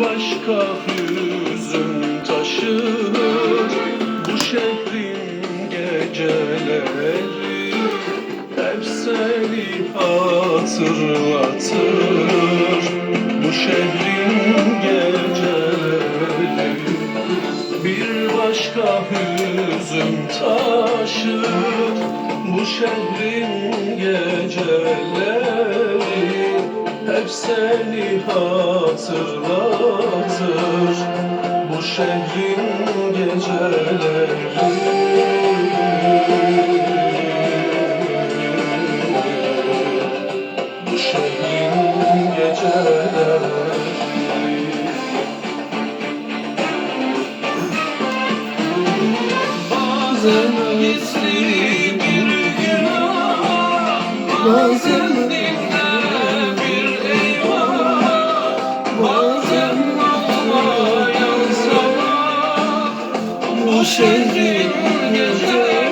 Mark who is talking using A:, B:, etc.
A: başka hüzün taşır. Bu şehrin geceleri Hep seni hatırlatır. Bu şehrin geceleri Bir başka hüzün taşır. Bu şehrin geceleri seni hatırlatır. Bu şehrin geceleri. Bu şehrin geceleri. Bazen gizli bir günah Bazen şehrin yüzü